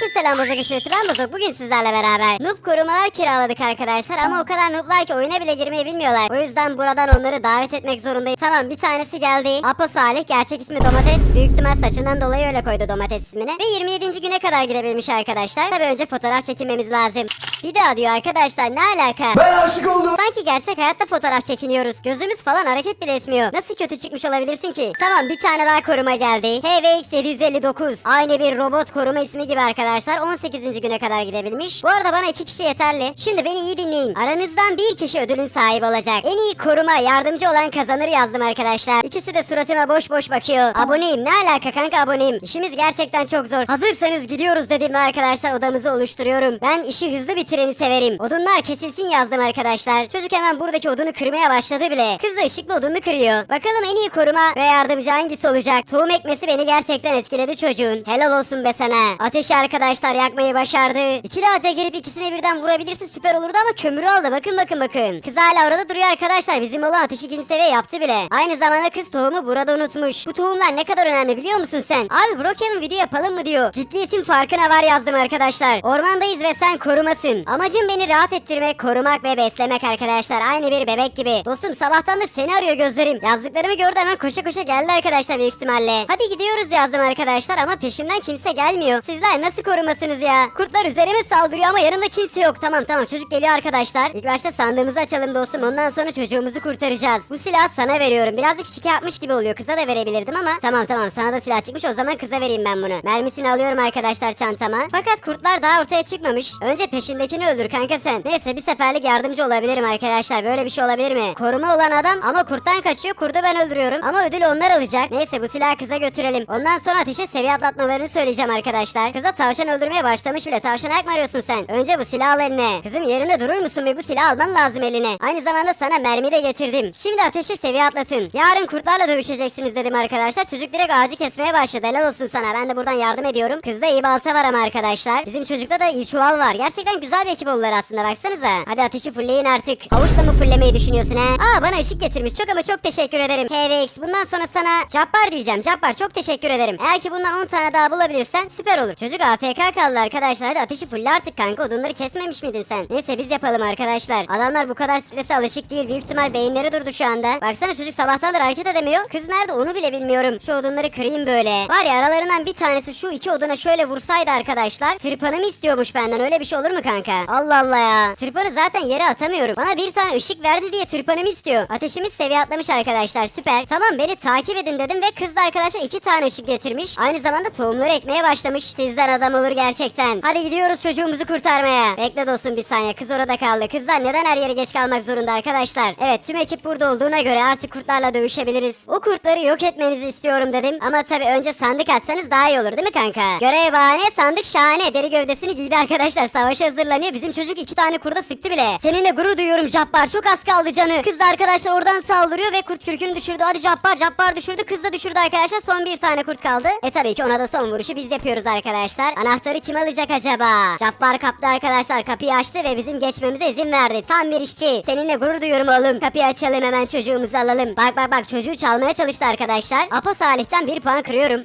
Herkese selam Bozok Işırtı ben Bozok bugün sizlerle beraber Noob korumalar kiraladık arkadaşlar ama o kadar nooblar ki oyuna bile girmeyi bilmiyorlar O yüzden buradan onları davet etmek zorundayım Tamam bir tanesi geldi Apo Salih gerçek ismi Domates Büyük ihtimal saçından dolayı öyle koydu Domates ismini Ve 27. güne kadar gidebilmiş arkadaşlar Tabi önce fotoğraf çekinmemiz lazım Bir daha diyor arkadaşlar ne alaka Ben aşık oldum. Sanki gerçek hayatta fotoğraf çekiniyoruz. Gözümüz falan hareket bile etmiyor. Nasıl kötü çıkmış olabilirsin ki? Tamam bir tane daha koruma geldi. HVX 759. Aynı bir robot koruma ismi gibi arkadaşlar. 18. güne kadar gidebilmiş. Bu arada bana iki kişi yeterli. Şimdi beni iyi dinleyin. Aranızdan bir kişi ödülün sahibi olacak. En iyi koruma yardımcı olan kazanır yazdım arkadaşlar. İkisi de suratıma boş boş bakıyor. Aboneyim. Ne alaka kanka aboneyim. İşimiz gerçekten çok zor. Hazırsanız gidiyoruz dedim arkadaşlar odamızı oluşturuyorum. Ben işi hızlı bitireni severim. Odunlar kesilsin yazdım arkadaşlar. Çocuk hemen buradaki odunu kırmaya başladı bile. Kız da ışıklı odunu kırıyor. Bakalım en iyi koruma ve yardımcı hangisi olacak? Tohum ekmesi beni gerçekten etkiledi çocuğun. Helal olsun be sana. Ateşi arkadaşlar yakmayı başardı. İkili ağaca girip ikisine birden vurabilirse süper olurdu ama kömürü aldı. Bakın bakın bakın. Kız hala orada duruyor arkadaşlar. Bizim olan ateşi ikinci seviye yaptı bile. Aynı zamanda kız tohumu burada unutmuş. Bu tohumlar ne kadar önemli biliyor musun sen? Abi Brokeman video yapalım mı diyor. Ciddiyetin farkına var yazdım arkadaşlar. Ormandayız ve sen korumasın. Amacım beni rahat ettirmek, korumak ve beslemek arkadaşlar. Aynı bir bebek gibi. Dostum sabahtandır seni arıyor gözlerim. Yazdıklarımı gördü hemen koşa koşa geldi arkadaşlar büyük ihtimalle. Hadi gidiyoruz yazdım arkadaşlar ama peşimden kimse gelmiyor. Sizler nasıl korumasınız ya? Kurtlar üzerime saldırıyor ama yanımda kimse yok. Tamam tamam çocuk geliyor arkadaşlar. İlk başta sandığımızı açalım dostum. Ondan sonra çocuğumuzu kurtaracağız. Bu silahı sana veriyorum. Birazcık şike yapmış gibi oluyor. Kıza da verebilirdim ama. Tamam tamam sana da silah çıkmış o zaman kıza vereyim ben bunu. Mermisini alıyorum arkadaşlar çantama. Fakat kurtlar daha ortaya çıkmamış. Önce peşindekini öldür kanka sen. Neyse bir seferlik yardımcı olabilirim arkadaşlar. Böyle bir şey olabilir mi? Koruma olan adam ama kurttan kaçıyor. Kurdu ben öldürüyorum. Ama ödül onlar alacak. Neyse bu silahı kıza götürelim. Ondan sonra ateşe seviye atlatmalarını söyleyeceğim arkadaşlar. Kıza tavşan öldürmeye başlamış bile. Tavşan ayak mı arıyorsun sen? Önce bu silahı al eline. Kızım yerinde durur musun ve bu silahı alman lazım eline. Aynı zamanda sana mermi de getirdim. Şimdi ateşe seviye atlatın. Yarın kurtlarla dövüşeceksiniz dedim arkadaşlar. Çocuk direkt ağacı kesmeye başladı. Helal olsun sana. Ben de buradan yardım ediyorum. Kızda iyi balta var ama arkadaşlar. Bizim çocukta da iyi çuval var. Gerçekten güzel bir ekip oldular aslında baksanıza. Hadi ateşi fullleyin artık. Havuçla mı fullemeyi düşünüyorsun ha? Aa bana ışık getirmiş. Çok ama çok teşekkür ederim. HVX bundan sonra sana Cabbar diyeceğim. Cabbar çok teşekkür ederim. Eğer ki bundan 10 tane daha bulabilirsen süper olur. Çocuk AFK kaldı arkadaşlar. Hadi ateşi fulle artık kanka. Odunları kesmemiş miydin sen? Neyse biz yapalım arkadaşlar. Adamlar bu kadar strese alışık değil. Büyük ihtimal beyinleri durdu şu anda. Baksana çocuk sabahtandır hareket edemiyor. Kız nerede onu bile bilmiyorum. Şu odunları kırayım böyle. Var ya aralarından bir tanesi şu iki oduna şöyle vursaydı arkadaşlar. Tırpanımı istiyormuş benden. Öyle bir şey olur mu kanka? Allah Allah ya. Tırpanı zaten yere atamıyorum. Bana bir tane ışık verdi diye tırpanımı istiyor. Ateşimiz seviye atlamış arkadaşlar. Süper. Tamam beni takip edin dedim ve kız da arkadaşlar iki tane ışık getirmiş. Aynı zamanda tohumları ekmeye başlamış. Sizden adam olur gerçekten. Hadi gidiyoruz çocuğumuzu kurtarmaya. Bekle dostum bir saniye. Kız orada kaldı. Kızlar neden her yere geç kalmak zorunda arkadaşlar? Evet tüm ekip burada olduğuna göre artık kurtlarla dövüşebiliriz. O kurtları yok etmenizi istiyorum dedim. Ama tabii önce sandık atsanız daha iyi olur değil mi kanka? Görev bahane sandık şahane. Deri gövdesini giydi arkadaşlar. Savaşa hazırlanıyor. Bizim çocuk iki tane kurda sıktı bile. Seninle gurur duyuyorum Cabbar. Çok az kaldı canı. Kız da arkadaşlar oradan saldırıyor ve kurt kürkünü düşürdü. Hadi Cabbar. Cabbar düşürdü. Kız da düşürdü arkadaşlar. Son bir tane kurt kaldı. E tabii ki ona da son vuruşu biz yapıyoruz arkadaşlar. Anahtarı kim alacak acaba? Cabbar kaptı arkadaşlar. Kapıyı açtı ve bizim geçmemize izin verdi. Tam bir işçi. Seninle gurur duyuyorum oğlum. Kapıyı açalım hemen çocuğumuzu alalım. Bak bak bak çocuğu çalmaya çalıştı arkadaşlar. Apo Salih'ten bir puan kırıyorum.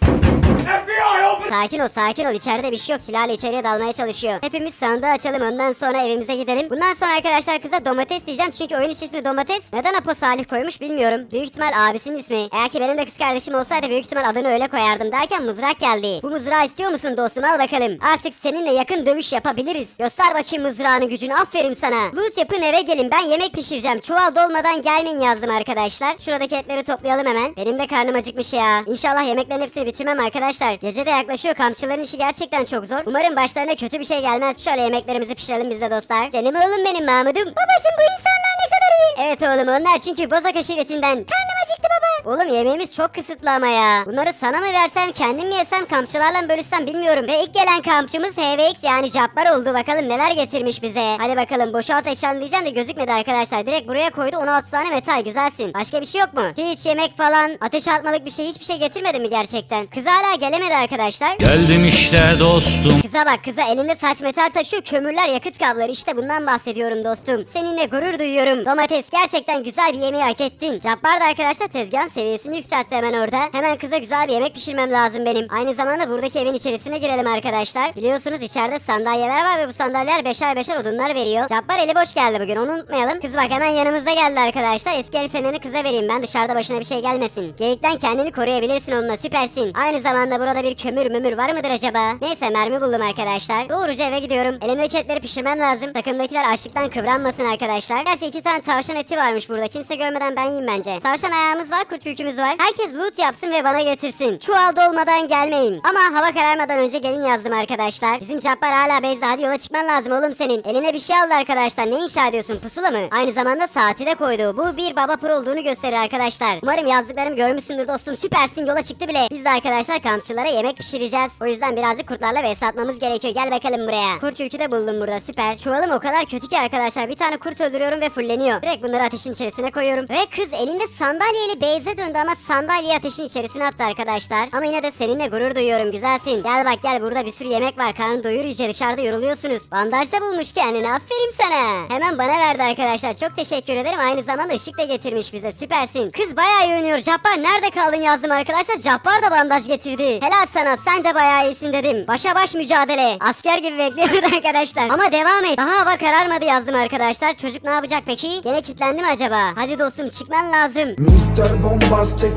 Sakin ol sakin ol içeride bir şey yok silahla içeriye dalmaya çalışıyor. Hepimiz sandığı açalım ondan sonra evimize gidelim. Bundan sonra arkadaşlar kıza domates diyeceğim çünkü oyun içi ismi domates. Neden Apo Salih koymuş bilmiyorum. Büyük ihtimal abisinin ismi. Eğer ki benim de kız kardeşim olsaydı büyük ihtimal adını öyle koyardım derken mızrak geldi. Bu mızrağı istiyor musun dostum al bakalım. Artık seninle yakın dövüş yapabiliriz. Göster bakayım mızrağını gücünü aferin sana. Loot yapın eve gelin ben yemek pişireceğim. Çuval dolmadan gelmeyin yazdım arkadaşlar. Şuradaki etleri toplayalım hemen. Benim de karnım acıkmış ya. İnşallah yemeklerin hepsini bitirmem arkadaşlar. Gece de yaklaşıyor. Kampçıların işi gerçekten çok zor. Umarım başlarına kötü bir şey gelmez. Şöyle yemeklerimizi pişirelim biz de dostlar. Canım oğlum benim Mahmud'um. Babacım bu insanlar ne kadar Evet oğlum onlar çünkü bozak aşiretinden. Karnım acıktı baba. Oğlum yemeğimiz çok kısıtlı ama ya. Bunları sana mı versem kendim mi yesem kampçılarla mı bölüşsem bilmiyorum. Ve ilk gelen kampçımız HVX yani Cabbar oldu. Bakalım neler getirmiş bize. Hadi bakalım boşalt eşyalarını diyeceğim de gözükmedi arkadaşlar. Direkt buraya koydu 16 tane metal güzelsin. Başka bir şey yok mu? Hiç yemek falan ateş atmalık bir şey hiçbir şey getirmedi mi gerçekten? Kız hala gelemedi arkadaşlar. Geldim işte dostum. Kıza bak kıza elinde saç metal taşıyor kömürler yakıt kabları işte bundan bahsediyorum dostum. Seninle gurur duyuyorum. Domates gerçekten güzel bir yemeği hak ettin. Cabbar da arkadaşlar tezgahın seviyesini yükseltti hemen orada. Hemen kıza güzel bir yemek pişirmem lazım benim. Aynı zamanda buradaki evin içerisine girelim arkadaşlar. Biliyorsunuz içeride sandalyeler var ve bu sandalyeler beşer beşer odunlar veriyor. Cabbar eli boş geldi bugün onu unutmayalım. Kız bak hemen yanımızda geldi arkadaşlar. Eski el fenerini kıza vereyim ben dışarıda başına bir şey gelmesin. Geyikten kendini koruyabilirsin onunla süpersin. Aynı zamanda burada bir kömür mümür var mıdır acaba? Neyse mermi buldum arkadaşlar. Doğruca eve gidiyorum. Elimdeki etleri pişirmem lazım. Takımdakiler açlıktan kıvranmasın arkadaşlar. Gerçi iki tane tavşan eti varmış burada. Kimse görmeden ben yiyeyim bence. Tavşan ayağımız var, kurt kürkümüz var. Herkes loot yapsın ve bana getirsin. Çuval dolmadan gelmeyin. Ama hava kararmadan önce gelin yazdım arkadaşlar. Bizim Cabbar hala bezde. Hadi yola çıkman lazım oğlum senin. Eline bir şey aldı arkadaşlar. Ne inşa ediyorsun? Pusula mı? Aynı zamanda saati de koydu. Bu bir baba pro olduğunu gösterir arkadaşlar. Umarım yazdıklarımı görmüşsündür dostum. Süpersin yola çıktı bile. Biz de arkadaşlar kampçılara yemek pişireceğiz. O yüzden birazcık kurtlarla vs atmamız gerekiyor. Gel bakalım buraya. Kurt kürkü de buldum burada. Süper. Çuvalım o kadar kötü ki arkadaşlar. Bir tane kurt öldürüyorum ve fulleniyor. Direkt bunları ateşin içerisine koyuyorum. Ve kız elinde sandalyeyle beyze döndü ama sandalyeyi ateşin içerisine attı arkadaşlar. Ama yine de seninle gurur duyuyorum. Güzelsin. Gel bak gel burada bir sürü yemek var. Karnını doyur iyice dışarıda yoruluyorsunuz. Bandaj da bulmuş kendini. Aferin sana. Hemen bana verdi arkadaşlar. Çok teşekkür ederim. Aynı zamanda ışık da getirmiş bize. Süpersin. Kız bayağı iyi oynuyor. Cappar nerede kaldın yazdım arkadaşlar. Cappar da bandaj getirdi. Helal sana. Sen de bayağı iyisin dedim. Başa baş mücadele. Asker gibi bekliyoruz arkadaşlar. Ama devam et. Daha hava kararmadı yazdım arkadaşlar. Çocuk ne yapacak peki? Gene kilitlendi mi acaba? Hadi dostum çıkman lazım. Mr. Bombastic.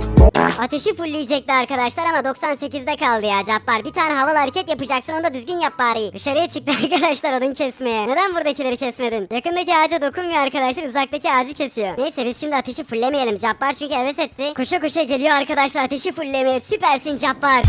Ateşi fullleyecekti arkadaşlar ama 98'de kaldı ya Cappar. Bir tane havalı hareket yapacaksın onu da düzgün yap bari. Dışarıya çıktı arkadaşlar odun kesmeye. Neden buradakileri kesmedin? Yakındaki ağaca dokunmuyor arkadaşlar uzaktaki ağacı kesiyor. Neyse biz şimdi ateşi fulllemeyelim. Cappar çünkü heves etti. Koşa koşa geliyor arkadaşlar ateşi fulllemeye. Süpersin Cappar.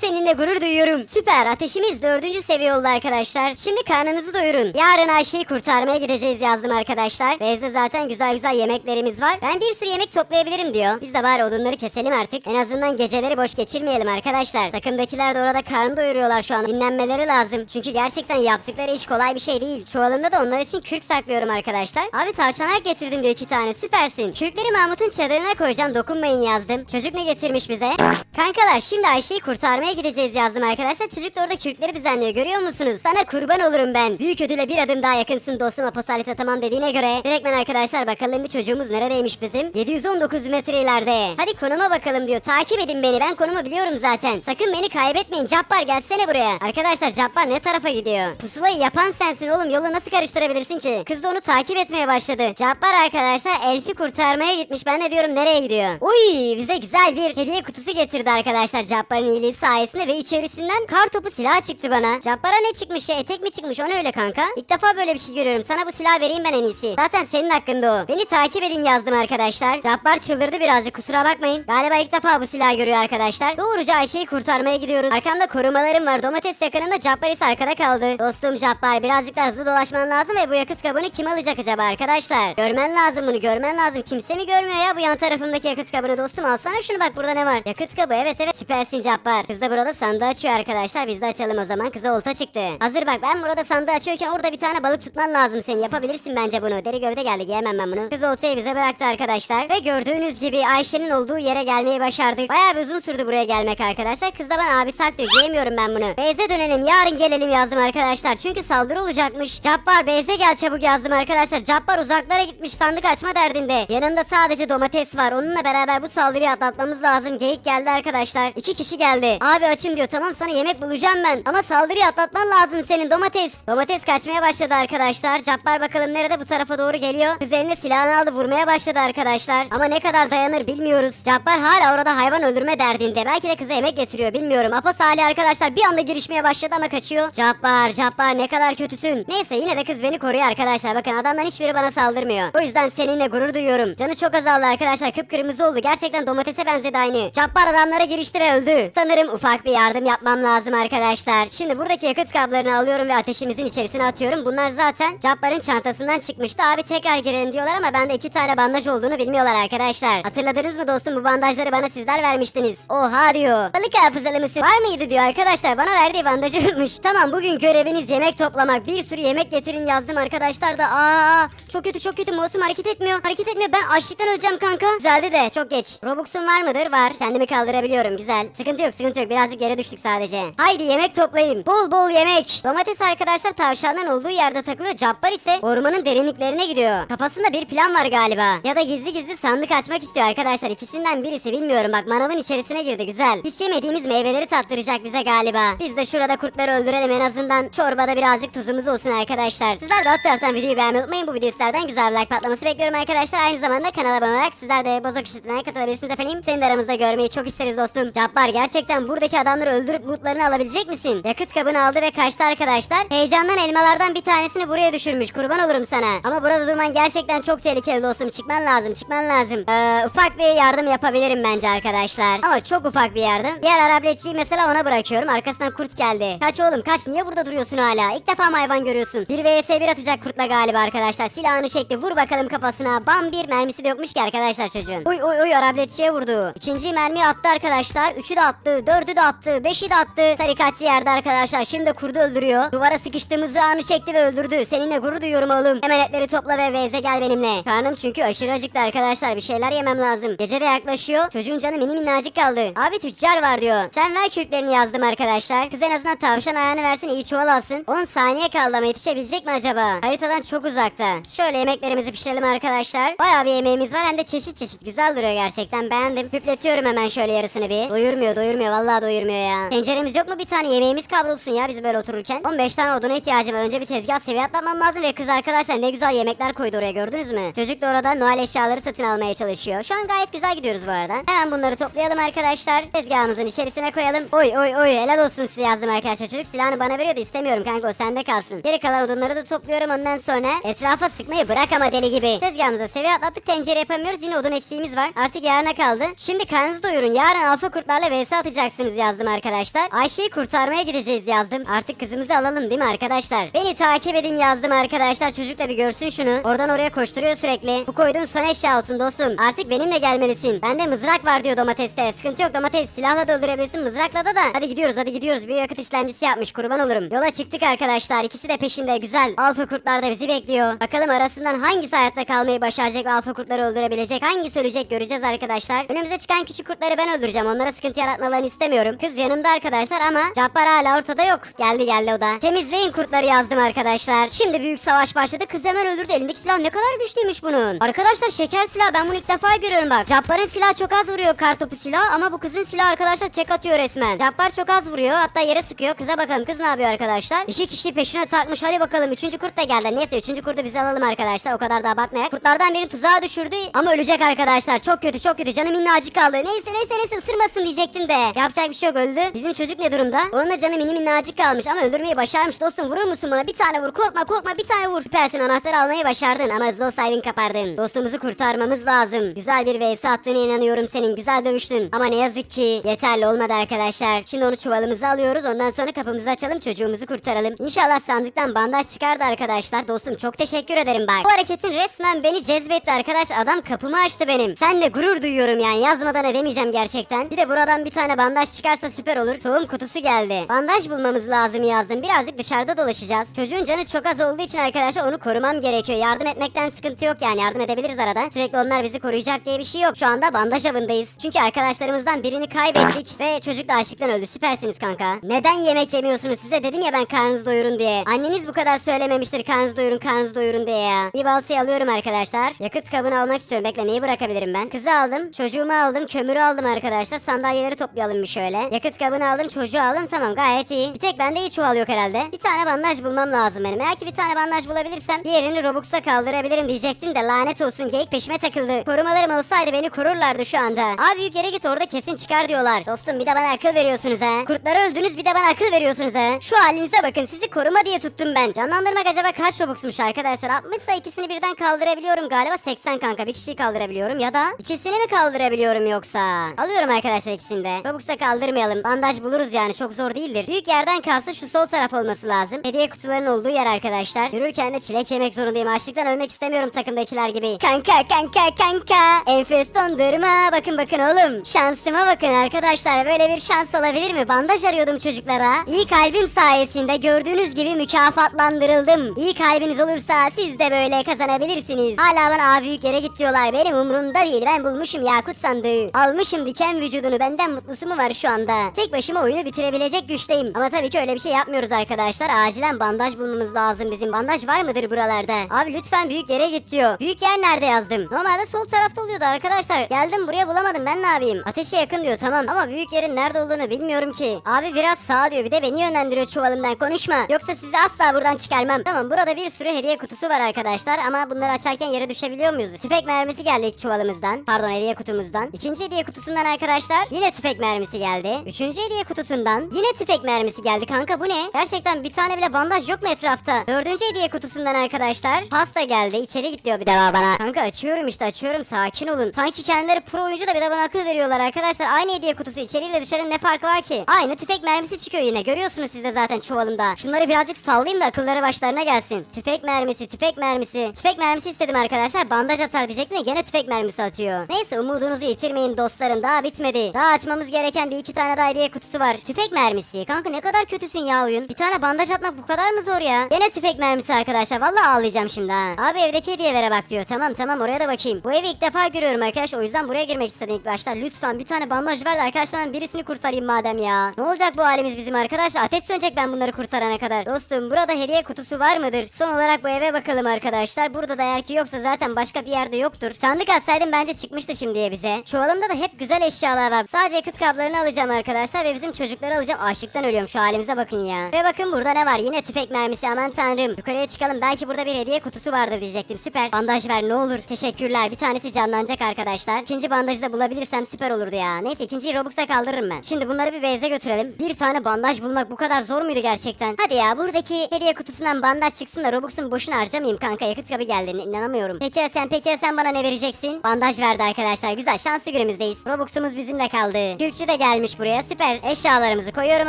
Seninle gurur duyuyorum. Süper. Ateşimiz dördüncü seviye oldu arkadaşlar. Şimdi karnınızı doyurun. Yarın Ayşe'yi kurtarmaya gideceğiz yazdım arkadaşlar. Bezde zaten güzel güzel yemeklerimiz var. Ben bir sürü yemek toplayabilirim diyor. Biz de bari odunları keselim artık. En azından geceleri boş geçirmeyelim arkadaşlar. Takımdakiler de orada karnı doyuruyorlar şu an. Dinlenmeleri lazım. Çünkü gerçekten yaptıkları iş kolay bir şey değil. Çuvalında da onlar için kürk saklıyorum arkadaşlar. Abi tavşanak getirdim diyor iki tane. Süpersin. Kürkleri Mahmut'un çadırına koyacağım. Dokunmayın yazdım. Çocuk ne getirmiş bize? Kankalar şimdi Ayşe'yi kurtarmaya gideceğiz yazdım arkadaşlar. Çocuk da orada kürkleri düzenliyor görüyor musunuz? Sana kurban olurum ben. Büyük ödüle bir adım daha yakınsın dostum Aposalite tamam dediğine göre. Direktmen arkadaşlar bakalım bir çocuğumuz neredeymiş bizim? 719 metre ileride. Hadi konuma bakalım diyor. Takip edin beni ben konumu biliyorum zaten. Sakın beni kaybetmeyin. Cappar gelsene buraya. Arkadaşlar Cappar ne tarafa gidiyor? Pusulayı yapan sensin oğlum. Yolu nasıl karıştırabilirsin ki? Kız da onu takip etmeye başladı. Cappar arkadaşlar Elf'i kurtarmaya gitmiş. Ben de diyorum nereye gidiyor? Uy bize güzel bir hediye kutusu getirdi arkadaşlar Cappar'ın iyiliği sayesinde ve içerisinden kar topu silah çıktı bana. Cappar'a ne çıkmış ya? Etek mi çıkmış? O ne öyle kanka? İlk defa böyle bir şey görüyorum. Sana bu silah vereyim ben en iyisi. Zaten senin hakkında o. Beni takip edin yazdım arkadaşlar. Cappar çıldırdı birazcık kusura bakmayın. Galiba ilk defa bu silahı görüyor arkadaşlar. Doğruca Ayşe'yi kurtarmaya gidiyoruz. Arkamda korumalarım var. Domates yakınında Cappar ise arkada kaldı. Dostum Cappar birazcık daha hızlı dolaşman lazım ve bu yakıt kabını kim alacak acaba arkadaşlar? Görmen lazım bunu görmen lazım. Kimse mi görmüyor ya bu yan tarafındaki yakıt kabını dostum alsana şunu bak burada ne var? Yakıt kabı evet evet süpersin Cappar. Kız burada sandığı açıyor arkadaşlar. Biz de açalım o zaman. Kıza olta çıktı. Hazır bak ben burada sandığı açıyorken orada bir tane balık tutman lazım senin. Yapabilirsin bence bunu. Deri gövde geldi giyemem ben bunu. Kız oltayı bize bıraktı arkadaşlar. Ve gördüğünüz gibi Ayşe'nin olduğu yere gelmeyi başardık. Bayağı bir uzun sürdü buraya gelmek arkadaşlar. Kız da bana abi sak diyor. Giyemiyorum ben bunu. Beyze dönelim. Yarın gelelim yazdım arkadaşlar. Çünkü saldırı olacakmış. Cappar Beyze gel çabuk yazdım arkadaşlar. Cappar uzaklara gitmiş sandık açma derdinde. Yanımda sadece domates var. Onunla beraber bu saldırıyı atlatmamız lazım. Geyik geldi arkadaşlar. İki kişi geldi. Abi açım diyor. Tamam sana yemek bulacağım ben. Ama saldırıyı atlatman lazım senin domates. Domates kaçmaya başladı arkadaşlar. Cappar bakalım nerede bu tarafa doğru geliyor. Kız eline silahını aldı vurmaya başladı arkadaşlar. Ama ne kadar dayanır bilmiyoruz. Cappar hala orada hayvan öldürme derdinde. Belki de kıza yemek getiriyor bilmiyorum. Apo Salih arkadaşlar bir anda girişmeye başladı ama kaçıyor. Cappar Cappar ne kadar kötüsün. Neyse yine de kız beni koruyor arkadaşlar. Bakın adamdan hiçbiri bana saldırmıyor. O yüzden seninle gurur duyuyorum. Canı çok azaldı arkadaşlar. Kıpkırmızı oldu. Gerçekten domatese benzedi aynı. Cappar adamlara girişti ve öldü. Sanırım ufak bir yardım yapmam lazım arkadaşlar. Şimdi buradaki yakıt kablarını alıyorum ve ateşimizin içerisine atıyorum. Bunlar zaten Cappar'ın çantasından çıkmıştı. Abi tekrar girelim diyorlar ama bende iki tane bandaj olduğunu bilmiyorlar arkadaşlar. Hatırladınız mı dostum bu bandajları bana sizler vermiştiniz. Oha diyor. Balık hafızalı mısın? Var mıydı diyor arkadaşlar. Bana verdiği bandajı unutmuş. Tamam bugün göreviniz yemek toplamak. Bir sürü yemek getirin yazdım arkadaşlar da. Aa çok kötü çok kötü. Mouse'um hareket etmiyor. Hareket etmiyor. Ben açlıktan öleceğim kanka. Güzeldi de çok geç. Robux'un var mıdır? Var. Kendimi kaldırabiliyorum. Güzel. Sıkıntı yok sıkıntı yok. Birazcık yere düştük sadece. Haydi yemek toplayın. Bol bol yemek. Domates arkadaşlar tavşanın olduğu yerde takılıyor. Cabbar ise ormanın derinliklerine gidiyor. Kafasında bir plan var galiba. Ya da gizli gizli sandık açmak istiyor arkadaşlar. İkisinden birisi bilmiyorum. Bak manavın içerisine girdi güzel. Hiç yemediğimiz meyveleri tattıracak bize galiba. Biz de şurada kurtları öldürelim en azından. Çorbada birazcık tuzumuz olsun arkadaşlar. Sizler de atlarsan videoyu beğenmeyi unutmayın. Bu video sizlerden güzel like patlaması bekliyorum arkadaşlar. Aynı zamanda kanala abone olarak sizler de bozok işletinden katılabilirsiniz efendim. Seni de aramızda görmeyi çok isteriz dostum. Cabbar gerçekten buradaki adamları öldürüp lootlarını alabilecek misin? Yakıt kabını aldı ve kaçtı arkadaşlar. Heyecandan elmalardan bir tanesini buraya düşürmüş. Kurban olurum sana. Ama burada durman gerçekten çok tehlikeli dostum. Çıkman lazım çıkman lazım. Ee, ufak bir yardım yapabilirim bence arkadaşlar. Ama çok ufak bir yardım. Diğer arabletçiyi mesela ona bırakıyorum. Arkasından kurt geldi. Kaç oğlum kaç. Niye burada duruyorsun hala? İlk defa mı hayvan görüyorsun? Bir vs 1 atacak kurtla galiba arkadaşlar. Silahını çekti. Vur bakalım kafasına. Bam bir mermisi de yokmuş ki arkadaşlar çocuğun. Uy uy uy arabletçiye vurdu. İkinci mermi attı arkadaşlar. Üçü de attı. Dördü de attı. Beşi de attı. Tarikatçı yerde arkadaşlar. Şimdi kurdu öldürüyor. Duvara sıkıştığımızı anı çekti ve öldürdü. Seninle gurur duyuyorum oğlum. Hemen etleri topla ve veze gel benimle. Karnım çünkü aşırı acıktı arkadaşlar. Bir şeyler yemem lazım. Gece de yaklaşıyor. Çocuğun canı mini minnacık kaldı. Abi tüccar var diyor. Sen ver kürklerini yazdım arkadaşlar. Kız en azından tavşan ayağını versin iyi çuval alsın. 10 saniye kaldı ama yetişebilecek mi acaba? Haritadan çok uzakta. Şöyle yemeklerimizi pişirelim arkadaşlar. Bayağı bir yemeğimiz var hem de çeşit çeşit. Güzel duruyor gerçekten beğendim. Hüpletiyorum hemen şöyle yarısını bir. Doyurmuyor doyurmuyor vallahi doyurmuyor ya. Tenceremiz yok mu bir tane yemeğimiz kavrulsun ya biz böyle otururken. 15 tane oduna ihtiyacım var. Önce bir tezgah seviye atlamam lazım ve kız arkadaşlar ne güzel yemekler koydu oraya gördünüz mü? Çocuk da orada Noel eşyaları satın almaya çalışıyor. Şu an gayet güzel gidiyoruz bu arada. Hemen bunları toplayalım arkadaşlar. Tezgahımızın içerisine koyalım. Oy oy oy helal olsun size yazdım arkadaşlar. Çocuk silahını bana veriyordu istemiyorum kanka o sende kalsın. Geri kalan odunları da topluyorum ondan sonra etrafa sıkmayı bırak ama deli gibi. Tezgahımıza seviye atlattık tencere yapamıyoruz yine odun eksiğimiz var. Artık yarına kaldı. Şimdi karnınızı doyurun. Yarın alfa kurtlarla vs atacaksınız yazdım arkadaşlar. Ayşe'yi kurtarmaya gideceğiz yazdım. Artık kızımızı alalım değil mi arkadaşlar? Beni takip edin yazdım arkadaşlar. Çocuk da bir görsün şunu. Oradan oraya koşturuyor sürekli. Bu koyduğun son eşya olsun dostum. Artık benimle gelmelisin. Bende mızrak var diyor domateste. Sıkıntı yok domates. Silahla da öldürebilirsin mızrakla da da. Hadi gidiyoruz hadi gidiyoruz. Bir yakıt işlemcisi yapmış kurban olurum. Yola çıktık arkadaşlar. İkisi de peşinde. Güzel. Alfa kurtlar da bizi bekliyor. Bakalım arasından hangisi hayatta kalmayı başaracak ve alfa kurtları öldürebilecek. Hangisi ölecek göreceğiz arkadaşlar. Önümüze çıkan küçük kurtları ben öldüreceğim. Onlara sıkıntı yaratmalarını istemiyorum. Kız yanımda arkadaşlar ama Cabbar hala ortada yok. Geldi geldi o da. Temizleyin kurtları yazdım arkadaşlar. Şimdi büyük savaş başladı. Kız hemen öldürdü. Elindeki silah ne kadar güçlüymüş bunun. Arkadaşlar şeker silah ben bunu ilk defa görüyorum bak. Cabbar'ın silahı çok az vuruyor kartopu silah ama bu kızın silahı arkadaşlar tek atıyor resmen. Cabbar çok az vuruyor hatta yere sıkıyor. Kıza bakalım kız ne yapıyor arkadaşlar. İki kişi peşine takmış hadi bakalım. Üçüncü kurt da geldi. Neyse üçüncü kurdu biz alalım arkadaşlar. O kadar da abartmayak. Kurtlardan birini tuzağa düşürdü ama ölecek arkadaşlar. Çok kötü çok kötü. Canım minnacık kaldı. Neyse neyse neyse ısırmasın diyecektim de. Yapacak bir şey yok öldü. Bizim çocuk ne durumda? Onun da canı mini minnacık kalmış ama öldürmeyi başarmış dostum. Vurur musun buna? Bir tane vur. Korkma korkma bir tane vur. Süpersin anahtarı almayı başardın ama hızlı olsaydın kapardın. Dostumuzu kurtarmamız lazım. Güzel bir vs attığına inanıyorum senin. Güzel dövüştün. Ama ne yazık ki yeterli olmadı arkadaşlar. Şimdi onu çuvalımıza alıyoruz. Ondan sonra kapımızı açalım çocuğumuzu kurtaralım. İnşallah sandıktan bandaj çıkardı arkadaşlar. Dostum çok teşekkür ederim bak. Bu hareketin resmen beni cezbetti arkadaş. Adam kapımı açtı benim. Senle gurur duyuyorum yani. Yazmadan edemeyeceğim gerçekten. Bir de buradan bir tane bandaj çıkarsa süper olur. Tohum kutusu geldi. Bandaj bulmamız lazım yazdım. Birazcık dışarıda dolaşacağız. Çocuğun canı çok az olduğu için arkadaşlar onu korumam gerekiyor. Yardım etmekten sıkıntı yok yani. Yardım edebiliriz arada. Sürekli onlar bizi koruyacak diye bir şey yok. Şu anda bandaj avındayız. Çünkü arkadaşlarımızdan birini kaybettik ve çocuk da açlıktan öldü. Süpersiniz kanka. Neden yemek yemiyorsunuz? Size dedim ya ben karnınızı doyurun diye. Anneniz bu kadar söylememiştir karnınızı doyurun karnınızı doyurun diye ya. Bir baltayı alıyorum arkadaşlar. Yakıt kabını almak istiyorum. Bekle neyi bırakabilirim ben? Kızı aldım. Çocuğumu aldım. Kömürü aldım arkadaşlar. Sandalyeleri toplayalım bir şöyle. Yakıt kabını aldım. Çocuğu aldım. Tamam gayet iyi. Bir tek bende hiç çuval yok herhalde. Bir tane bandaj bulmam lazım benim. Eğer ki bir tane bandaj bulabilirsem diğerini Robux'a kaldırabilirim diyecektim de lanet olsun. Geyik peşime takıldı. Korumalarım olsaydı beni korurlardı şu anda. Abi büyük yere git orada kesin çıkar diyorlar. Dostum bir de bana akıl veriyorsunuz ha. Kurtları öldünüz bir de bana akıl veriyorsunuz ha. Şu halinize bakın sizi koruma diye tuttum ben. Canlandırmak acaba kaç Robux'muş arkadaşlar? 60 ise ikisini birden kaldırabiliyorum galiba 80 kanka. Bir kişiyi kaldırabiliyorum ya da ikisini mi kaldırabiliyorum yoksa? Alıyorum arkadaşlar ikisini de. Robux'a kaldırmayalım. Bandaj buluruz yani çok zor değildir. Büyük yerden kalsın şu sol taraf olması lazım. Hediye kutularının olduğu yer arkadaşlar. Yürürken de çilek yemek zorundayım. Açlıktan ölmek istemiyorum takımdakiler gibi. Kanka kanka kanka. Enfes dondurma. Bakın bakın oğlum. Şansıma bakın arkadaşlar. Böyle bir şans olabilir mi? Bandaj arıyordum çocuklara. İyi kalbim sayesinde gördüğünüz gibi mükafatlandırıldım. İyi kalbiniz olursa siz de böyle kazanabilirsiniz. Hala bana abi büyük yere git diyorlar. Benim umurumda değil. Ben bulmuşum yakut sandığı. Almışım diken vücudunu. Benden mutlusu mu var şu anda. Tek başıma oyunu bitirebilecek güçteyim. Ama tabii ki öyle bir şey yapmıyoruz arkadaşlar. Acilen bandaj bulmamız lazım bizim. Bandaj var mıdır buralarda? Abi lütfen büyük yere git diyor. Büyük yer nerede yazdım? Normalde sol tarafta oluyordu arkadaşlar. Geldim buraya bulamadım ben ne yapayım? Ateşe yakın diyor tamam ama büyük yerin nerede olduğunu bilmiyorum ki. Abi biraz sağa diyor bir de beni yönlendiriyor çuvalımdan konuşma. Yoksa sizi asla buradan çıkarmam. Tamam burada bir sürü hediye kutusu var arkadaşlar ama bunları açarken yere düşebiliyor muyuz? Tüfek mermisi geldi ilk çuvalımızdan. Pardon hediye kutumuzdan. İkinci hediye kutusundan arkadaşlar yine tüfek mermisi geldi. Üçüncü hediye kutusundan yine tüfek mermisi geldi kanka bu ne? Gerçekten bir tane bile bandaj yok mu etrafta? Dördüncü hediye kutusundan arkadaşlar pasta geldi. İçeri git diyor bir daha bana. Kanka açıyorum işte açıyorum sakin olun. Sanki kendileri pro oyuncu da bir de bana akıl veriyorlar arkadaşlar. Aynı hediye kutusu içeriyle dışarının ne farkı var ki? Aynı tüfek mermisi çıkıyor yine. Görüyorsunuz siz de zaten çuvalımda. Şunları birazcık sallayayım da akılları başlarına gelsin. Tüfek mermisi, tüfek mermisi. Tüfek mermisi istedim arkadaşlar. Bandaj atar diyecektim de gene tüfek mermisi atıyor. Neyse umudunuzu yitirmeyin dostlarım. Daha bitmedi. Daha açmamız gereken bir iki tane daha hediye kutusu var. Tüfek mermisi. Kanka ne kadar kötüsün ya oyun. Bir tane bandaj atmak bu kadar mı zor ya? Gene tüfek mermisi arkadaşlar. Vallahi ağlayacağım şimdi ha. Abi evdeki hediyelere bak diyor. Tamam tamam oraya da bakayım. Bu evi ilk defa görüyorum arkadaş. O yüzden buraya girmek istedim ilk başta. Lütfen bir tane bandaj ver de arkadaşlarımdan birisini kurtarayım madem ya. Ne olacak bu halimiz bizim arkadaşlar? Ateş sönecek ben bunları kurtarana kadar. Dostum burada hediye kutusu var mıdır? Son olarak bu eve bakalım arkadaşlar. Burada da eğer ki yoksa zaten başka bir yerde yoktur. Sandık atsaydım bence çıkmıştı şimdiye bize. Çuvalımda da hep güzel eşyalar var. Sadece yakıt kablarını alacağım arkadaşlar ve bizim çocukları alacağım. Açlıktan ölüyorum şu halimize bakın ya. Ve bakın burada ne var? Yine tüfek mermisi aman tanrım. Yukarıya çıkalım. Belki burada bir hediye kutusu vardır diyecektim. Süper. Bandaj ver ne olur. Teşekkürler. Bir tanesi canlanacak arkadaşlar. İkinci bandajı da bulabilirsem süper olurdu ya. Neyse ikinciyi Robux'a kaldırırım ben. Şimdi bunları bir base'e götürelim. Bir tane bandaj bulmak bu kadar zor muydu gerçekten? Hadi ya buradaki hediye kutusundan bandaj çıksın da Robux'un boşuna harcamayayım kanka. Yakıt kabı geldi. İn- İnanamıyorum. Peki ya sen peki ya sen bana ne vereceksin? Bandaj verdi arkadaşlar. Güzel şanslı günümüzdeyiz. Robux'umuz bizimle kaldı. Kürkçü de gelmiş buraya. Süper. Eşyalarımızı koyuyorum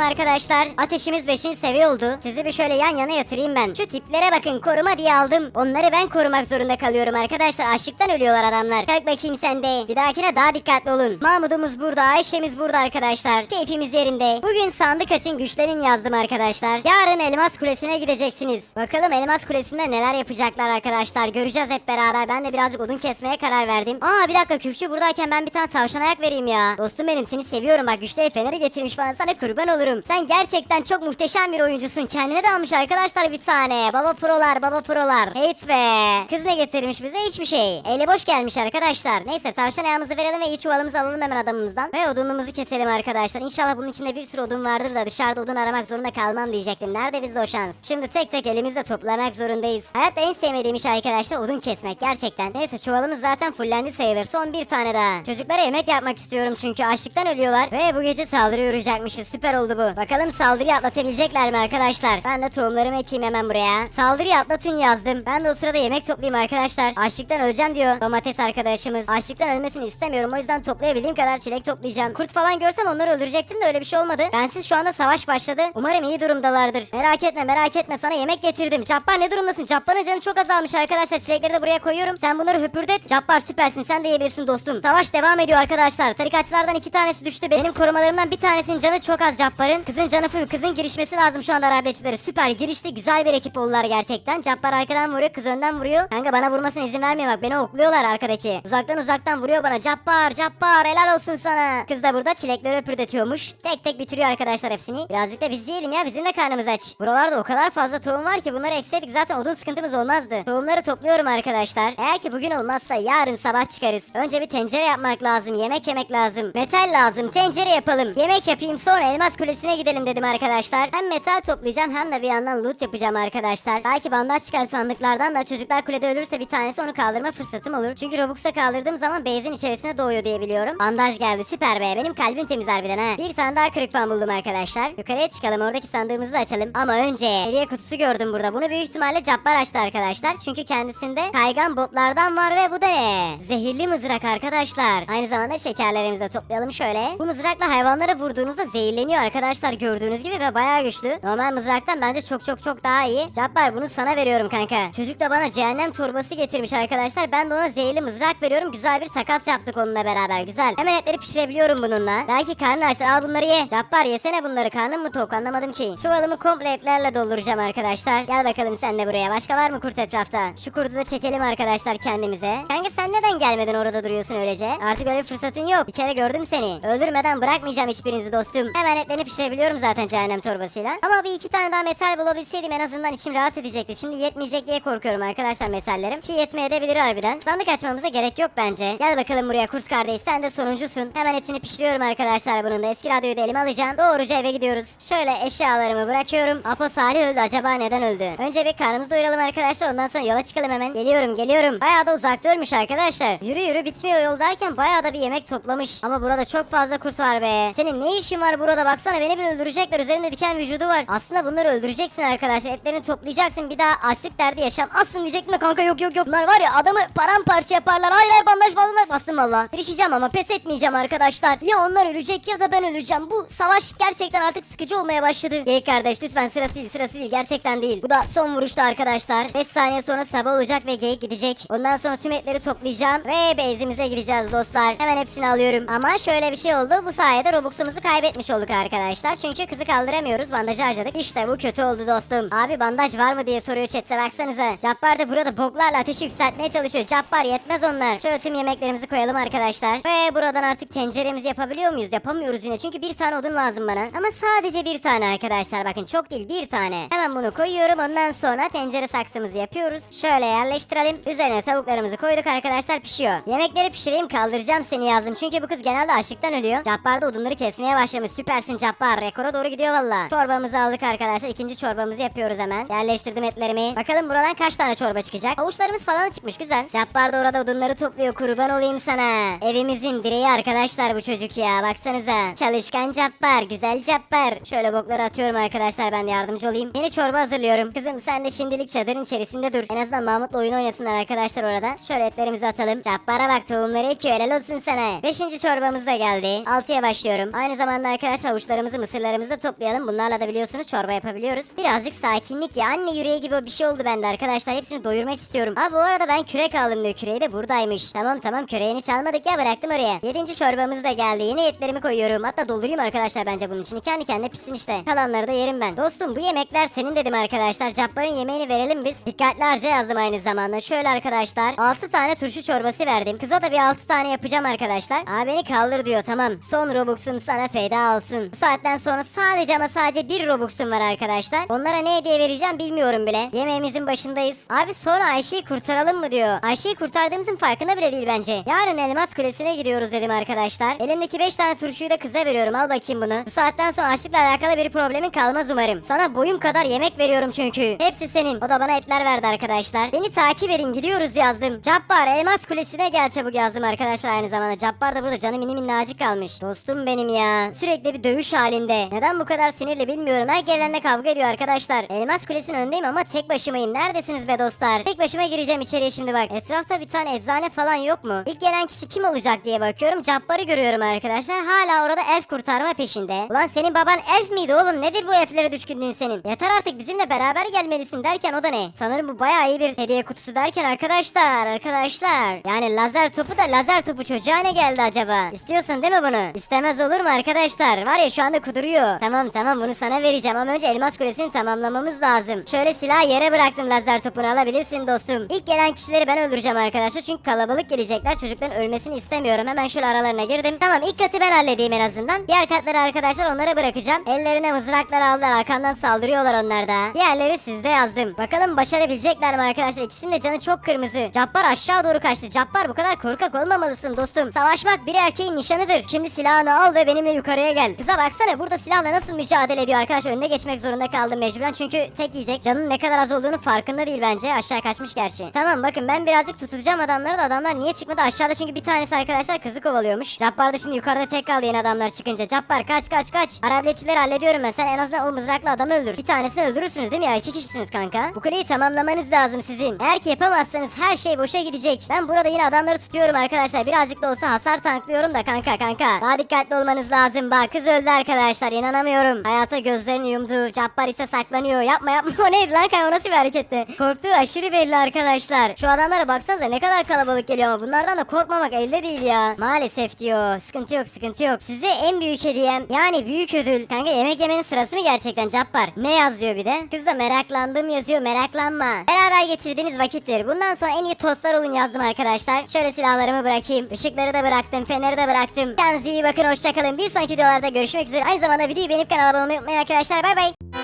arkadaşlar. Ateşimiz 5. seviye oldu. Sizi bir şöyle yan yana yatırayım ben. Şu tiplere bakın koruma diye aldım. Onları ben korumak zorunda kalıyorum arkadaşlar. Açlıktan ölüyorlar adamlar. Kalk bakayım sen de. Bir dahakine daha dikkatli olun. Mahmudumuz burada. Ayşemiz burada arkadaşlar. Keyfimiz yerinde. Bugün sandık açın güçlerin yazdım arkadaşlar. Yarın Elmas Kulesi'ne gideceksiniz. Bakalım Elmas Kulesi'nde neler yapacaklar arkadaşlar. Göreceğiz hep beraber. Ben de birazcık odun kesmeye karar verdim. Aa bir dakika Kürkçü buradayken ben bir tane tavşan ayak vereyim ya. Dostum benim seni seviyorum bak güçlü el feneri getirmiş bana sana kurban olurum. Sen gerçekten çok muhteşem bir oyuncusun. Kendine de almış arkadaşlar bir tane. Baba prolar baba prolar. Hate be. Kız ne getirmiş bize hiçbir şey. Eli boş gelmiş arkadaşlar. Neyse tavşan ayağımızı verelim ve iyi çuvalımızı alalım hemen adamımızdan. Ve odunumuzu keselim arkadaşlar. İnşallah bunun içinde bir sürü odun vardır da dışarıda odun aramak zorunda kalmam diyecektim. Nerede bizde o şans? Şimdi tek tek elimizle toplamak zorundayız. Hayatta en sevmediğim iş arkadaşlar odun kesmek gerçekten. Neyse çuvalımız zaten fullendi sayılır. Son bir tane daha. Çocuklara yemek yapmak istiyorum çünkü açlıktan ölüyorlar. Ve bu gece saldırı uğrayacakmışız. Süper oldu bu. Bakalım saldırıyı atlatabilecekler mi arkadaşlar? Ben de tohumlarımı ekeyim hemen buraya. Saldırıyı atlatın yazdım. Ben de o sırada yemek toplayayım arkadaşlar. Açlıktan öleceğim diyor domates arkadaşımız. Açlıktan ölmesini istemiyorum. O yüzden toplayabildiğim kadar çilek toplayacağım. Kurt falan görsem onları öldürecektim de öyle bir şey olmadı. Bensiz şu anda savaş başladı. Umarım iyi durumdalardır. Merak etme merak etme sana yemek getirdim. Cabbar ne durumdasın? Cabbar'ın canı çok azalmış arkadaşlar. Çilekleri de buraya koyuyorum. Sen bunları höpürdet. Cabbar süpersin. Sen de yiyebilirsin dostum. Savaş devam ediyor arkadaşlar. Tarikatçılardan iki tanesi düştü. Benim korumalarımdan bir tanesinin canı çok az Cabbar'ın. Kızın canı full. Kızın girişmesi lazım şu anda Arableçileri. Süper girişti. Güzel bir ekip oldular gerçekten. Cabbar arkadan vuruyor. Kız önden vuruyor. Kanka bana vurmasına izin vermiyor bak. Beni okluyorlar arkadaki. Uzaktan uzaktan vuruyor bana. Cabbar Cabbar helal olsun sana. Kız da burada çilekleri öpürdetiyormuş. Tek tek bitiriyor arkadaşlar hepsini. Birazcık da biz yiyelim ya. Bizim de karnımız aç. Buralarda o kadar fazla tohum var ki bunları ekseydik zaten odun sıkıntımız olmazdı. Tohumları topluyorum arkadaşlar. Eğer ki bugün olmazsa yarın sabah çıkarız. Önce bir tencere yapmak lazım. Yemek yemek lazım. Metal lazım. Tencere yapalım. Yemek yapayım sonra elmas kulesine gidelim dedim arkadaşlar. Hem metal toplayacağım hem de bir yandan loot yapacağım arkadaşlar. Belki bandaj çıkar sandıklardan da çocuklar kulede ölürse bir tanesi onu kaldırma fırsatım olur. Çünkü Robux'a kaldırdığım zaman base'in içerisine doğuyor diye biliyorum. Bandaj geldi süper be. Benim kalbim temiz harbiden ha. Bir tane daha kırık fan buldum arkadaşlar. Yukarıya çıkalım oradaki sandığımızı da açalım. Ama önce hediye kutusu gördüm burada. Bunu büyük ihtimalle Cabbar açtı arkadaşlar. Çünkü kendisinde kaygan botlardan var ve bu da ne? Zehirli mızrak arkadaşlar. Aynı zamanda şekerlerimizi de toplayalım şöyle. Bu mızrakla hayvanlara vurduğunuzda zehirleniyor arkadaşlar gördüğünüz gibi ve bayağı güçlü. Normal mızraktan bence çok çok çok daha iyi. Cabbar bunu sana veriyorum kanka. Çocuk da bana cehennem torbası getirmiş arkadaşlar. Ben de ona zehirli mızrak veriyorum. Güzel bir takas yaptık onunla beraber. Güzel. Hemen etleri pişirebiliyorum bununla. Belki karnı açtır. Al bunları ye. Cabbar yesene bunları. Karnın mı tok anlamadım ki. Çuvalımı komple etlerle dolduracağım arkadaşlar. Gel bakalım sen de buraya. Başka var mı kurt etrafta? Şu kurdu da çekelim arkadaşlar kendimize. Kanka sen neden gelmeden orada duruyorsun öylece? Artık öyle bir fırsatın yok. Bir kere gördüm seni. Öldürmeden bırakmayacağım hiçbirinizi dostum. Hemen etlerini pişirebiliyorum zaten cehennem torbasıyla. Ama bir iki tane daha metal bulabilseydim en azından içim rahat edecekti. Şimdi yetmeyecek diye korkuyorum arkadaşlar metallerim. Ki yetmeye de bilir harbiden. Sandık açmamıza gerek yok bence. Gel bakalım buraya kurs kardeş sen de sonuncusun. Hemen etini pişiriyorum arkadaşlar bunun da. Eski radyoyu da elime alacağım. Doğruca eve gidiyoruz. Şöyle eşyalarımı bırakıyorum. Apo Salih öldü acaba neden öldü? Önce bir karnımızı doyuralım arkadaşlar ondan sonra yola çıkalım hemen. Geliyorum geliyorum. Bayağı da uzakta ölmüş arkadaşlar. Yürü yürü bitmiyor yol derken bayağı da bir yemek toplamış. Ama burada çok fazla kurt var be. Senin ne işin var burada baksana beni bir öldürecekler. Üzerinde diken vücudu var. Aslında bunları öldüreceksin arkadaşlar. Etlerini toplayacaksın. Bir daha açlık derdi yaşamazsın diyecektim de kanka yok yok yok. Bunlar var ya adamı paramparça yaparlar. Hayır hayır bandaj bandaj bastım valla. Girişeceğim ama pes etmeyeceğim arkadaşlar. Ya onlar ölecek ya da ben öleceğim. Bu savaş gerçekten artık sıkıcı olmaya başladı. Geyik kardeş lütfen sırası değil sırası değil. Gerçekten değil. Bu da son vuruşta arkadaşlar. 5 saniye sonra sabah olacak ve geyik gidecek. Ondan sonra tüm etleri toplayacağım ve base'imize gideceğiz dostlar. Hemen hepsini alıyorum. Ama şöyle bir şey oldu. Bu sayede Robux'umuzu kaybetmiş olduk arkadaşlar. Çünkü kızı kaldıramıyoruz. Bandajı harcadık. İşte bu kötü oldu dostum. Abi bandaj var mı diye soruyor chatte baksanıza. Cabbar da burada boklarla ateşi yükseltmeye çalışıyor. Cabbar yetmez onlar. Şöyle tüm yemeklerimizi koyalım arkadaşlar. Ve buradan artık tenceremizi yapabiliyor muyuz? Yapamıyoruz yine. Çünkü bir tane odun lazım bana. Ama sadece bir tane arkadaşlar. Bakın çok değil bir tane. Hemen bunu koyuyorum. Ondan sonra tencere saksımızı yapıyoruz. Şöyle yerleştirelim. Üzerine tavuklarımızı koyduk arkadaşlar pişiyor. Yemekleri pişireyim kaldıracağım seni yazdım. Çünkü bu kız genelde açlıktan ölüyor. Cabbar da odunları kesmeye başlamış. Süpersin Cabbar. Rekora doğru gidiyor valla. Çorbamızı aldık arkadaşlar. İkinci çorbamızı yapıyoruz hemen. Yerleştirdim etlerimi. Bakalım buradan kaç tane çorba çıkacak. Havuçlarımız falan çıkmış güzel. Cabbar da orada odunları topluyor. Kurban olayım sana. Evimizin direği arkadaşlar bu çocuk ya. Baksanıza. Çalışkan Cabbar. Güzel Cabbar. Şöyle bokları atıyorum arkadaşlar. Ben de yardımcı olayım. Yeni çorba hazırlıyorum. Kızım sen de şimdilik çadırın içerisinde dur. En azından Mahmut'la oyun oynasınlar arkadaşlar orada. Şöyle etlerimizi atalım. Cabbar'a bak tohumları ekiyor. Helal olsun sana. Beşinci çorbamız da geldi. Altıya başlıyorum. Aynı zamanda arkadaşlar havuçlarımızı mısırlarımızı da toplayalım. Bunlarla da biliyorsunuz çorba yapabiliyoruz. Birazcık sakinlik ya. Anne yüreği gibi bir şey oldu bende arkadaşlar. Hepsini doyurmak istiyorum. Ha bu arada ben kürek aldım diyor. Küreği de buradaymış. Tamam tamam küreğini çalmadık ya bıraktım oraya. Yedinci çorbamız da geldi. Yeni etlerimi koyuyorum. Hatta doldurayım arkadaşlar bence bunun için. Kendi kendine pişsin işte. Kalanları da yerim ben. Dostum bu yemekler senin dedim arkadaşlar. Cabbar'ın yemeğini verelim biz. Dikkatli harca yazdım aynı zamanda. Şöyle arkadaşlar. 6 tane turşu çorbası verdim. Kıza da bir 6 tane yapacağım arkadaşlar. Aa beni kaldır diyor tamam. Son Robux'um sana feda olsun. Bu saatten sonra sadece ama sadece bir Robux'um var arkadaşlar. Onlara ne hediye vereceğim bilmiyorum bile. Yemeğimizin başındayız. Abi sonra Ayşe'yi kurtaralım mı diyor. Ayşe'yi kurtardığımızın farkında bile değil bence. Yarın Elmas Kulesi'ne gidiyoruz dedim arkadaşlar. Elimdeki 5 tane turşuyu da kıza veriyorum. Al bakayım bunu. Bu saatten sonra açlıkla alakalı bir problemin kalmaz umarım. Sana boyum kadar yemek veriyorum çünkü. Hepsi senin. O da bana etler verdi arkadaşlar. Beni takip edin gidiyoruz yazdım. Cabbar Elmas Kulesi'ne gel çabuk yazdım arkadaşlar aynı zamanda. Cabbar da burada canı mini minnacık kalmış. Dostum benim ya. Sürekli bir dövüş halinde. Neden bu kadar sinirli bilmiyorum. Her gelenle kavga ediyor arkadaşlar. Elmas Kulesi'nin önündeyim ama tek başımayım. Neredesiniz be dostlar? Tek başıma gireceğim içeriye şimdi bak. Etrafta bir tane eczane falan yok mu? İlk gelen kişi kim olacak diye bakıyorum. Cabbar'ı görüyorum arkadaşlar. Hala orada elf kurtarma peşinde. Ulan senin baban elf miydi oğlum? Nedir bu elflere düşkünlüğün senin? Yeter artık bizimle beraber gelmelisin derken o da ne? Sanırım bu bayağı iyi bir hediye kutusu derken arkadaşlar arkadaşlar. Yani lazer topu da lazer topu çocuğa ne geldi acaba? İstiyorsun değil mi bunu? İstemez olur mu arkadaşlar? Var ya şu anda kuduruyor. Tamam tamam bunu sana vereceğim ama önce elmas kulesini tamamlamamız lazım. Şöyle silah yere bıraktım lazer topunu alabilirsin dostum. İlk gelen kişileri ben öldüreceğim arkadaşlar çünkü kalabalık gelecekler. Çocukların ölmesini istemiyorum. Hemen şöyle aralarına girdim. Tamam ilk katı ben halledeyim en azından. Diğer katları arkadaşlar onlara bırakacağım. Ellerine mızraklar aldılar. Arkamdan saldırıyorlar onlar da. Diğerleri sizde yazdım. Bakalım başarabilecekler mi arkadaşlar? İkisinin de canı çok kırmızı. Cabbar aşağı doğru kaçtı. Cabbar bu kadar korkak olmamalısın dostum. Savaşmak bir erkeğin nişanıdır. Şimdi silahını al ve benimle yukarıya gel. Kıza baksana burada silahla nasıl mücadele ediyor arkadaş. Önüne geçmek zorunda kaldım mecburen. Çünkü tek yiyecek. Canın ne kadar az olduğunu farkında değil bence. Aşağı kaçmış gerçi. Tamam bakın ben birazcık tutacağım adamları da adamlar niye çıkmadı aşağıda çünkü bir tanesi arkadaşlar kızı kovalıyormuş. Cabbar da şimdi yukarıda tek kaldı yeni adamlar çıkınca. Cabbar kaç kaç kaç. Arabletçileri hallediyorum ben. Sen en azından o mızraklı adamı öldür. Bir tanesini öldürürsünüz değil mi ya? İki kişisiniz kanka. Bu kuleyi tamamlamanız lazım sizin. Eğer ki yapamazsanız her şey boşa gidecek. Ben burada yine adamları tutuyorum arkadaşlar. Birazcık da olsa hasar tanklıyorum da kanka kanka. Daha dikkatli olmanız lazım. Bak kız öldü arkadaşlar. inanamıyorum. Hayata gözlerini yumdu. Cabbar ise saklanıyor. Yapma yapma. O neydi lan kanka? O nasıl bir hareketti? Korktuğu aşırı belli arkadaşlar. Şu adamlara baksanıza ne kadar kalabalık geliyor bunlardan da korkmamak elde değil ya. Maalesef diyor. Sıkıntı yok sıkıntı yok. Size en büyük hediyem yani büyük ödül. Kanka yemek yemenin sırası mı gerçekten Cabbar? Ne yazıyor bir de? Kız da meraklandım yazıyor meraklanma. Beraber geçirdiğiniz vakittir. Bundan sonra en iyi tostlar olun yazdım arkadaşlar. Şöyle silahlarımı bırakayım. Işıkları da bıraktım. Feneri de bıraktım. Kendinize iyi bakın. Bakın hoşçakalın. Bir sonraki videolarda görüşmek üzere. Aynı zamanda videoyu beğenip kanala abone olmayı unutmayın arkadaşlar. Bay bay.